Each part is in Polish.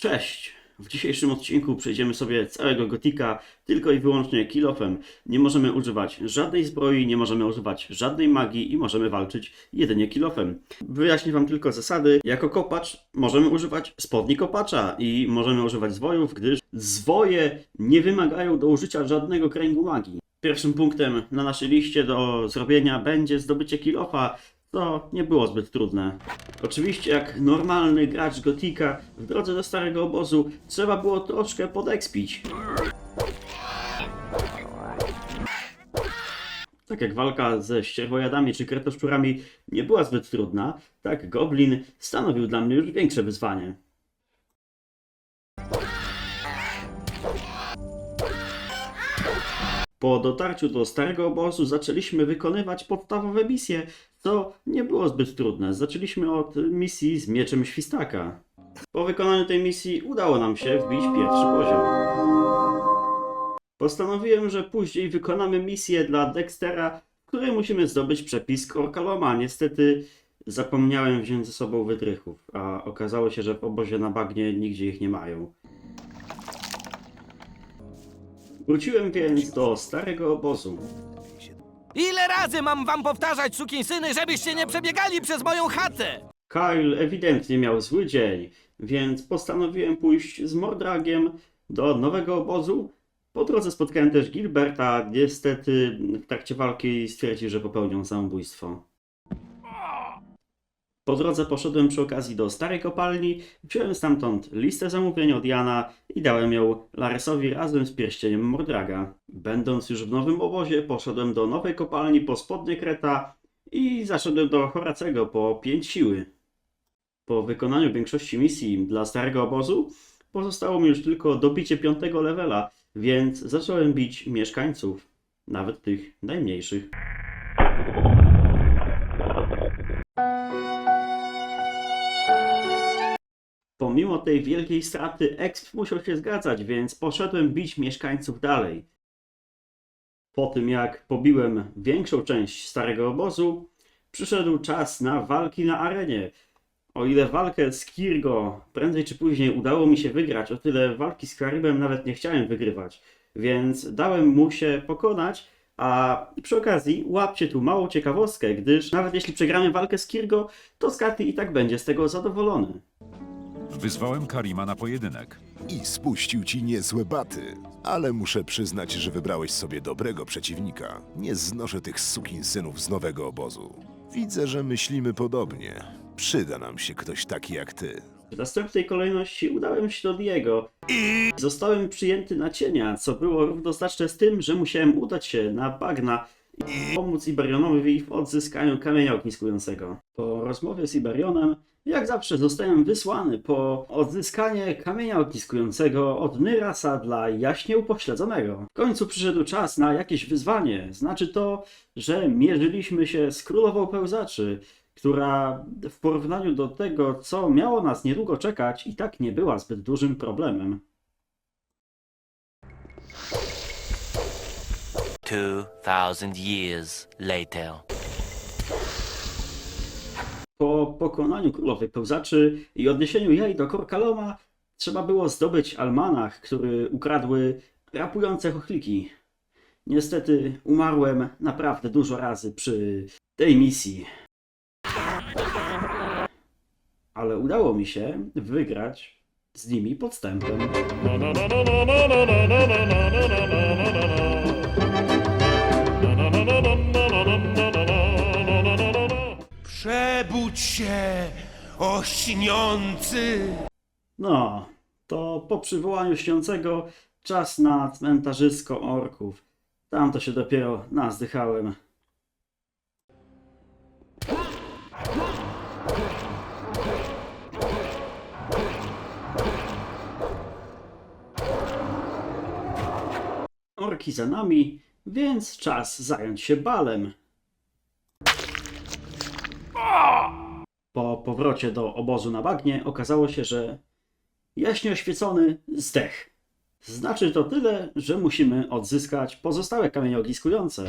Cześć! W dzisiejszym odcinku przejdziemy sobie całego Gotika tylko i wyłącznie kilofem. Nie możemy używać żadnej zbroi, nie możemy używać żadnej magii i możemy walczyć jedynie kilofem. Wyjaśnię Wam tylko zasady. Jako kopacz możemy używać spodni kopacza i możemy używać zwojów, gdyż zwoje nie wymagają do użycia żadnego kręgu magii. Pierwszym punktem na naszej liście do zrobienia będzie zdobycie kilofa, co nie było zbyt trudne. Oczywiście, jak normalny gracz Gotika w drodze do starego obozu, trzeba było troszkę podekspić. Tak jak walka ze ścierwojadami czy kretoszczurami nie była zbyt trudna, tak Goblin stanowił dla mnie już większe wyzwanie. Po dotarciu do starego obozu zaczęliśmy wykonywać podstawowe misje, co nie było zbyt trudne. Zaczęliśmy od misji z mieczem świstaka. Po wykonaniu tej misji udało nam się wbić pierwszy poziom. Postanowiłem, że później wykonamy misję dla Dextera, w której musimy zdobyć przepis Korkaloma. Niestety zapomniałem wziąć ze sobą wytrychów, a okazało się, że w obozie na bagnie nigdzie ich nie mają. Wróciłem więc do starego obozu. Ile razy mam wam powtarzać, sukinsyny, żebyście nie przebiegali przez moją chatę? Kyle ewidentnie miał zły dzień, więc postanowiłem pójść z Mordragiem do nowego obozu. Po drodze spotkałem też Gilberta. Niestety w trakcie walki stwierdził, że popełnią samobójstwo. Po drodze poszedłem przy okazji do starej kopalni, wziąłem stamtąd listę zamówień od Jana i dałem ją Laresowi razem z pierścieniem Mordraga. Będąc już w nowym obozie, poszedłem do nowej kopalni po spodnie Kreta i zaszedłem do Horacego po 5 siły. Po wykonaniu większości misji dla starego obozu pozostało mi już tylko dobicie piątego levela, więc zacząłem bić mieszkańców, nawet tych najmniejszych. Pomimo tej wielkiej straty, exp musiał się zgadzać, więc poszedłem bić mieszkańców dalej. Po tym jak pobiłem większą część starego obozu, przyszedł czas na walki na arenie. O ile walkę z Kirgo prędzej czy później udało mi się wygrać, o tyle walki z Karibem nawet nie chciałem wygrywać, więc dałem mu się pokonać, a przy okazji łapcie tu małą ciekawostkę, gdyż nawet jeśli przegramy walkę z Kirgo, to Skaty i tak będzie z tego zadowolony. Wyzwałem Karima na pojedynek. I spuścił ci niezłe baty. Ale muszę przyznać, że wybrałeś sobie dobrego przeciwnika. Nie znoszę tych sukinsynów z nowego obozu. Widzę, że myślimy podobnie. Przyda nam się ktoś taki jak ty. W następnej kolejności udałem się do Diego i zostałem przyjęty na cienia, co było równoznaczne z tym, że musiałem udać się na bagna i pomóc Ibarionowi w odzyskaniu kamienia ogniskującego. Po rozmowie z Ibarionem, jak zawsze zostałem wysłany po odzyskanie kamienia ogniskującego od Nyrasa dla jaśnie upośledzonego. W końcu przyszedł czas na jakieś wyzwanie. Znaczy to, że mierzyliśmy się z królową pełzaczy, która w porównaniu do tego, co miało nas niedługo czekać, i tak nie była zbyt dużym problemem. 2,000 years later. Po pokonaniu królowej pełzaczy i odniesieniu jej do Korkaloma, trzeba było zdobyć almanach, który ukradły rapujące chochliki. Niestety umarłem naprawdę dużo razy przy tej misji. Ale udało mi się wygrać z nimi podstępem. Przebudź się, ośniący! No, to po przywołaniu śniącego czas na cmentarzysko orków. Tam to się dopiero nazdychałem. Orki za nami, więc czas zająć się balem. Po powrocie do obozu na bagnie okazało się, że jaśnie oświecony zdech. Znaczy to tyle, że musimy odzyskać pozostałe kamienie ogniskujące.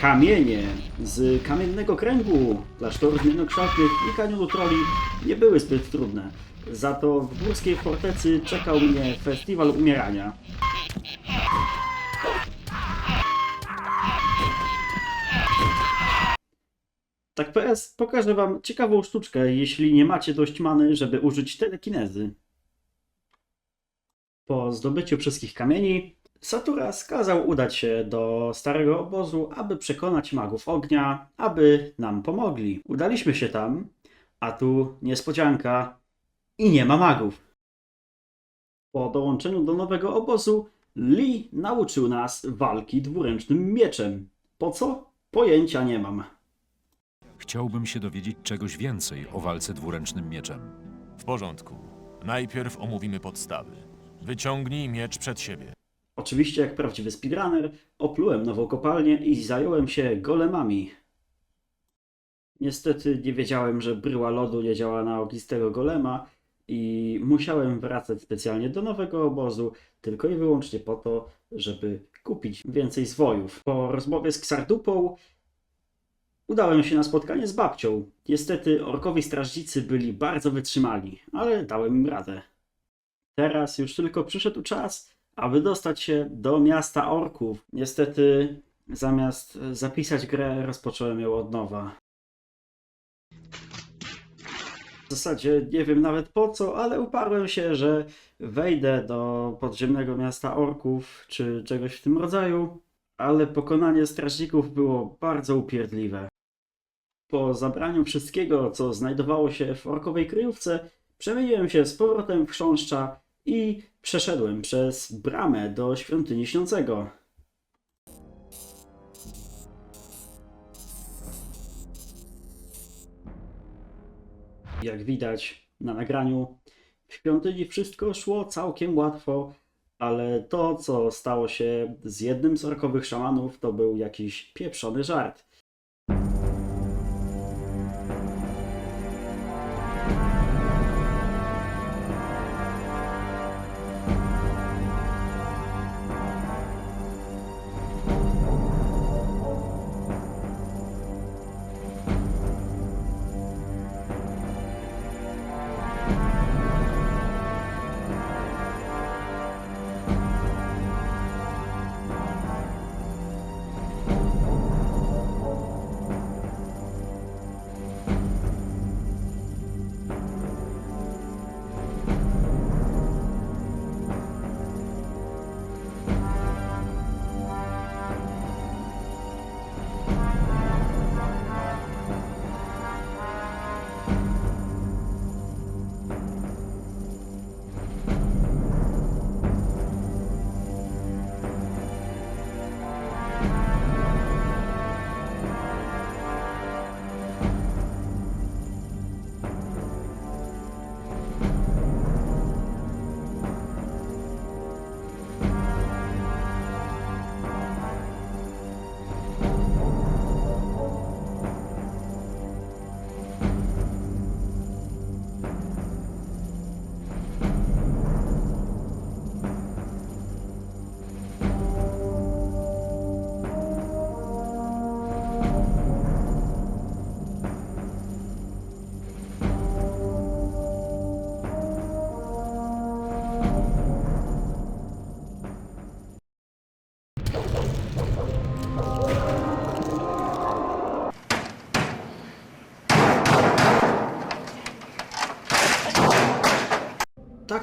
Kamienie z kamiennego kręgu, klasztorów mienokształtnych i kanionu troli nie były zbyt trudne. Za to w górskiej fortecy czekał mnie festiwal umierania. Tak PS, pokażę wam ciekawą sztuczkę, jeśli nie macie dość many, żeby użyć telekinezy. Po zdobyciu wszystkich kamieni, Satura skazał udać się do starego obozu, aby przekonać magów ognia, aby nam pomogli. Udaliśmy się tam, a tu niespodzianka i nie ma magów. Po dołączeniu do nowego obozu, Lee nauczył nas walki dwuręcznym mieczem. Po co? Pojęcia nie mam. Chciałbym się dowiedzieć czegoś więcej o walce dwuręcznym mieczem. W porządku. Najpierw omówimy podstawy. Wyciągnij miecz przed siebie. Oczywiście, jak prawdziwy speedrunner, oplułem nową kopalnię i zająłem się golemami. Niestety nie wiedziałem, że bryła lodu nie działa na ognistego golema i musiałem wracać specjalnie do nowego obozu, tylko i wyłącznie po to, żeby kupić więcej zwojów. Po rozmowie z Ksardupą udałem się na spotkanie z babcią. Niestety orkowi strażnicy byli bardzo wytrzymali, ale dałem im radę. Teraz już tylko przyszedł czas, aby dostać się do miasta orków. Niestety, zamiast zapisać grę, rozpocząłem ją od nowa. W zasadzie nie wiem nawet po co, ale uparłem się, że wejdę do podziemnego miasta orków, czy czegoś w tym rodzaju, ale pokonanie strażników było bardzo upierdliwe. Po zabraniu wszystkiego, co znajdowało się w orkowej kryjówce, przemieniłem się z powrotem w chrząszcza i przeszedłem przez bramę do świątyni śniącego. Jak widać na nagraniu, w świątyni wszystko szło całkiem łatwo, ale to, co stało się z jednym z orkowych szamanów, to był jakiś pieprzony żart.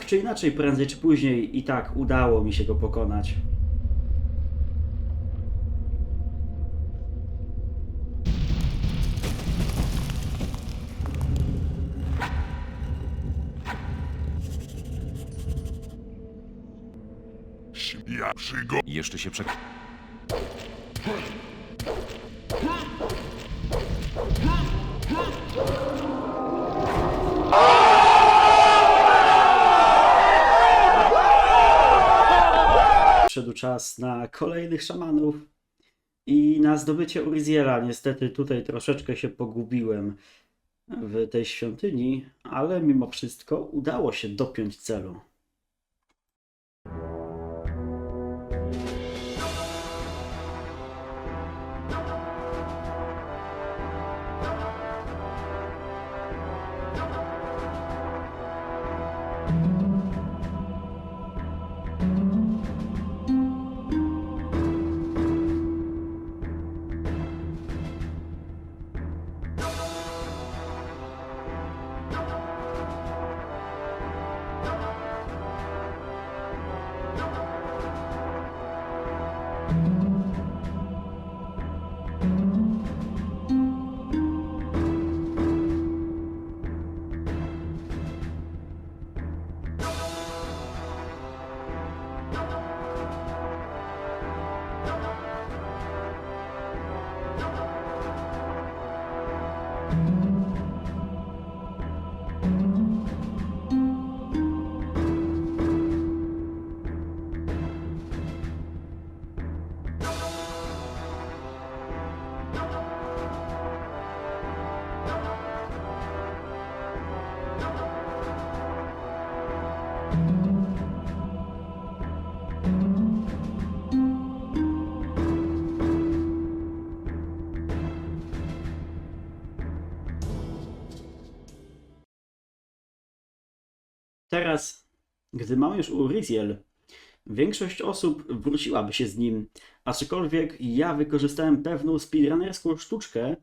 Tak czy inaczej, prędzej czy później i tak udało mi się go pokonać. Jeszcze się przek... czas na kolejnych szamanów i na zdobycie Uriziela. Niestety tutaj troszeczkę się pogubiłem w tej świątyni, ale mimo wszystko udało się dopiąć celu. Teraz, gdy mamy już Uriziel, większość osób wróciłaby się z nim, aczkolwiek ja wykorzystałem pewną speedrunnerską sztuczkę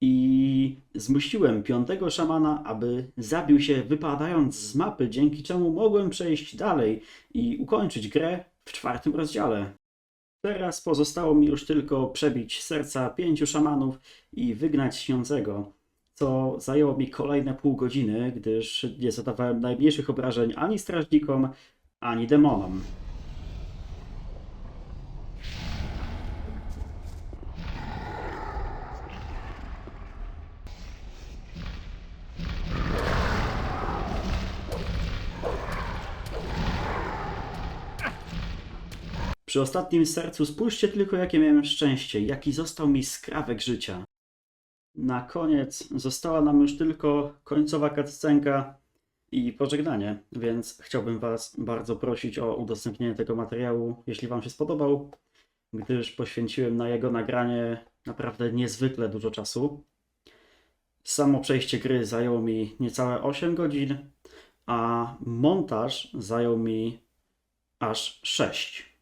i zmusiłem piątego szamana, aby zabił się wypadając z mapy, dzięki czemu mogłem przejść dalej i ukończyć grę w czwartym rozdziale. Teraz pozostało mi już tylko przebić serca pięciu szamanów i wygnać śniącego, co zajęło mi kolejne pół godziny, gdyż nie zadawałem najmniejszych obrażeń ani strażnikom, ani demonom. Przy ostatnim sercu spójrzcie tylko, jakie miałem szczęście, jaki został mi skrawek życia. Na koniec została nam już tylko końcowa cutscenka i pożegnanie, więc chciałbym Was bardzo prosić o udostępnienie tego materiału, jeśli Wam się spodobał, gdyż poświęciłem na jego nagranie naprawdę niezwykle dużo czasu. Samo przejście gry zajęło mi niecałe 8 godzin, a montaż zajął mi aż 6.